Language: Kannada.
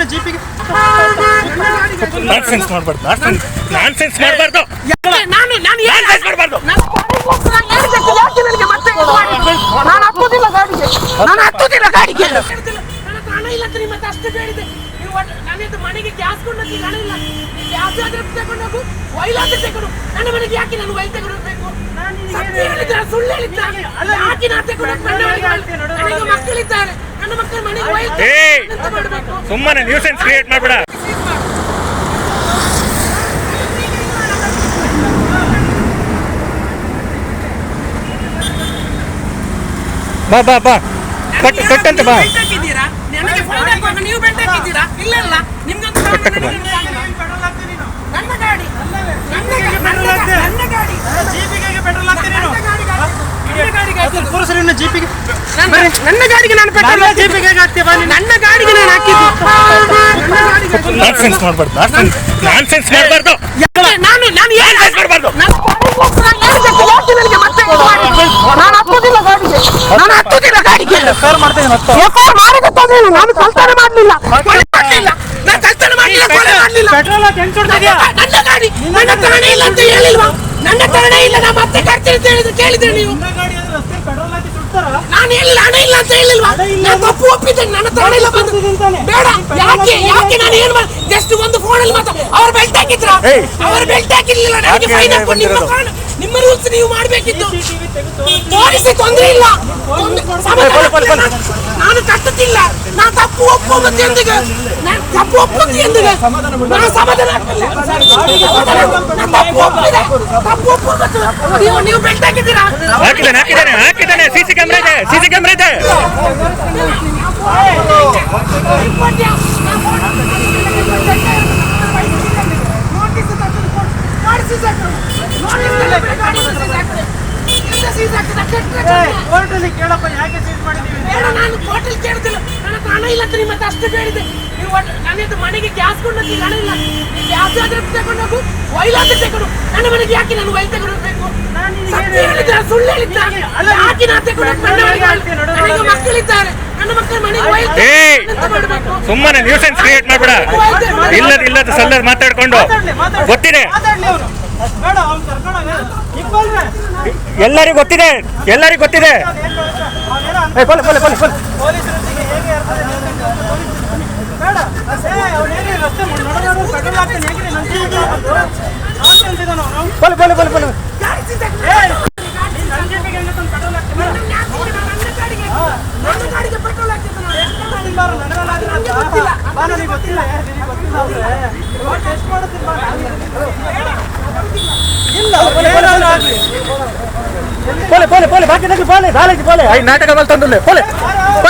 ಪುರಸರಿನ ಜೀಪಿಗೆ ನಾನ್ಸೆನ್ಸ್ ಮಾಡಬಾರ್ದು ನಾನ್ಸೆನ್ಸ್ ಮಾಡಬಾರ್ದು. ನಾನು ನಾನು ಏನ್ ನಾನ್ಸೆನ್ಸ್ ಮಾಡಬಾರ್ದು. ನಾನು ಹತ್ತುದಿಲ್ಲ ಗಾಡಿಗೆ. ನಾನು ಹತ್ತುದಿಲ್ಲ ಗಾಡಿಗೆ. ನನ್ನ ಹತ್ರ ಹಣ ಇಲ್ಲ ಅಂತ ನಿಮ್ಮ ಅಷ್ಟು ನೀವು ಒಟ್ಟು- ಮನೆಗೆ ಗ್ಯಾಸ್ ಕೊಂಡೋಗಿ ಹಣ ಇಲ್ಲ. ಗ್ಯಾಸ್ ಆದ್ರೆ ತಗೊಂಡು ಹೋಗು ವೈಲ್ ಆದ್ರೆ ತಗೊಂಡು ನನ್ನ ಮನೆಗೆ ಯಾಕೆ ನಾನು ವೈಲ್ ತಗೊಂಡು ನಾನು ಸತ್ಯ ಹೇಳಿದ್ರೆ? ಸುಳ್ಳು ಹೇಳಿದ್ದಾರೆ ಯಾಕೆ ನಾನು ತಗೊಂಡು ನನ್ನ ಮಕ್ಕಳಿದ್ದಾರೆ. ಸುಮ್ಮನೆ ನ್ಯೂಸೆನ್ಸ್ ಕ್ರಿಯೇಟ್ ಮಾಡ್ಬೇಡ. ಬಾ ಬಾ ಬಾ. ಕಟ್ ಕಟ್ ಅಂತ ಬಾ. ಕಟ್ಟಕ್ಕೆ ಬಾ. ಪೆಟ್ರೋಲ್ ಹಾಕ್ತೀನಿ ಜೀಪಿಗೆ ನನ್ನ- ಗಾಡಿಗೆ ನಾನು ಪೆಟ್ರೋಲ್ ನನ್ನ ಗಾಡಿಗೆ ನಾನು ಹಾಕಿದ್ದು. ನಾನ್ಸೆನ್ಸ್ ಮಾಡಬಾರ್ದು ನಾನ್ಸೆನ್ಸ್ ಮಾಡಬಾರ್ದು. ನಾನು ನಾನು ಏನು ಮಾಡಬಾರ್ದು. ನಾನು ಹತ್ತುದಿಲ್ಲ ಗಾಡಿಗೆ. ನಾನು ಹತ್ತುದಿಲ್ಲ ಗಾಡಿಗೆ. ಫೇರ್ ಮಾಡ್ತೀನಿ ಎಫ್ಐಆರ್ ಮಾಡಿದ ನಾನು. ಕಳ್ತನ ಮಾಡಲಿಲ್ಲ. ಮಾಡಲಿಲ್ಲ. ನಾನು ಕಳ್ತನ ಮಾಡಲಿಲ್ಲ ಕೊಲೆ ಮಾಡಲಿಲ್ಲ. ಪೆಟ್ರೋಲ್ ಹೆಂಗ್ ಸುಡ್ತಿದ್ಯಾ? ನನ್ನ ಗಾಡಿ ನನ್ನ ಕಾರಣ ಇಲ್ಲ ಅಂತ ಹೇಳಿಲ್ವಾ? ನನ್ನ ಕಾರಣ ಇಲ್ಲ. ನಾ ಮತ್ತೆ ಕಟ್ತೀನಿ ಅಂತ ಹೇಳಿದ್ರೆ ನೀವು. ನನ್ನ ಗಾಡಿ ಅಂದ್ರೆ ರಸ್ತೆ ಪೆಟ್ರೋಲ್ ಹಾಕಿ ನಾನು ಹೇಳಿಲ್ಲ ಹಣ ಇಲ್ಲ ಅಂತ ಹೇಳಿಲ್ವಾ ನಾನು ತಪ್ಪು ಒಪ್ಪಿದ್ದೇನೆ ನನ್ನ ತಾಣೆ ಇಲ್ಲ ಬೇಡ ಯಾಕೆ ಯಾಕೆ ನಾನು ಏನು ಜಸ್ಟ್ ಒಂದು ಫೋನಲ್ಲಿ ಮಾತ್ರ ಅವ್ರ ಬೆಲ್ಟ್ ಹಾಕಿದ್ರ. ಅವ್ರ ಬೆಲ್ಟ್ ಹಾಕಿರ್ಲಿಲ್ಲ ನನಗೆ ಯಾಕೆ ಫೈನ್ ಹಾಕೊಂಡು ನಿಮ್ಮ ಕಾರಣ ನಿಮ್ಮ ರೂಲ್ಸ್ ನೀವು ಮಾಡಬೇಕಿತ್ತು. ತೋರಿಸಿ. ತೊಂದ್ರೆ ಇಲ್ಲ. ನಾನು ಕಟ್ಟುತ್ತಿಲ್ಲ. ನಾನು ತಪ್ಪು ಒಪ್ಪುವುದು ಎಂದಿಗೆ ನಾನು ತಪ್ಪು ಒಪ್ಪುವುದು ಎಂದಿಗೆ ನಾನು ಸಮಾಧಾನ ಆಗ್ತಿಲ್ಲ. ತಪ್ಪು ಒಪ್ಪಿದೆ. ತಪ್ಪು ಒಪ್ಪುವುದು. ನೀವು ನೀವು ಬೆಲ್ಟ್ ಹಾಕಿದ್ದೀರಾ? ಹಾಕಿದ್ದಾನೆ ಹಾಕಿದ್ದಾನೆ ಹಾಕಿದ್ದಾನೆ. ಸಿ ಸಿ ಕ್ಯಾಮ್ರಾ ಇದೆ ಸಿಸಿ ಕ್ಯಾಮ್ರಾ ಇದೆ. ಕೋರ್ಟಲ್ಲಿ ಕೇಳಪ್ಪ ಯಾಕೆ ಸೀಸ್ ಮಾಡಿದ್ದೀವಿ ಬೇಡ ನಾನು ಕೋರ್ಟಲ್ಲಿ ಕೇಳ್ತಿಲ್ಲ ನನ್ನ ಹಣ ಇಲ್ಲ ಅಂತ ನಿಮ್ಮ ಅಷ್ಟು ಬೇಡಿದೆ ನೀವು ಒಟ್ಟು- ಮನೆಗೆ ಗ್ಯಾಸ್ ಕೊಂಡೋಗಿ ಇಲ್ಲ. ಗ್ಯಾಸ್ ಆದ್ರೆ ತಗೊಂಡು ಹೋಗು ವೈಲ್ ಆದ್ರೆ ತಗೊಂಡು ನನ್ನ ಮನೆಗೆ ಯಾಕೆ ನಾನು ವೈಲ್ ತಗೊಂಡು ಹೋಗ್ಬೇಕು? ಸತ್ಯ ಹೇಳಿದ್ರೆ? ಸುಳ್ಳು ಹೇಳಿದ್ರೆ? ಯಾಕೆ ನಾನು ತಗೊಂಡು ಹೋಗಿ ನನ್ನ ಮನೆಗೆ ಮಕ್ಕಳಿದ್ದಾರೆ. ನನ್ನ ಮಕ್ಕಳ ಮನೆಗೆ ವೈಲ್ ಏಯ್! ಮಾಡಬೇಕು? ಸುಮ್ಮನೆ ನ್ಯೂಸೆನ್ಸ್ ಕ್ರಿಯೇಟ್ ಮಾಡ್ಬೇಡ. ಇಲ್ಲದ ಇಲ್ಲದ ಸಲ್ಲದ ಮಾತಾಡ್ಕೊಂಡು. ಗೊತ್ತಿದೆ. ಎಲ್ಲರಿಗೂ ಗೊತ್ತಿದೆ. ಎಲ್ಲರಿಗೂ ಗೊತ್ತಿದೆ. ಏ, ಕೊಲೆ ಕೊಲೆ ಕೊಲೆ ಕೊಲೆ ಪೊಲೀಸರೊಂದಿಗೆ ಹೇಗೆ ಇರ್ತದೆ ನಿಯಂತ್ರಣ ಪೊಲೀಸ್ ಬೇಡ ಏ ಅವನೇನೇ ರಸ್ತೆ ನಡೆದಾದ್ರು ಪೆಟ್ರೋಲ್ ಹಾಕ್ತಾನೆ ಹೇಗೆ ನನ್ನ ಜೀವಿಗೆ ಬಂದು ಹಾಕ್ತಂತಿದ್ದಾನು ಅವನು ಕೊಲೆ ಕೊಲೆ ಕೊಲೆ ಕೊಲೆ ಗಾಡಿ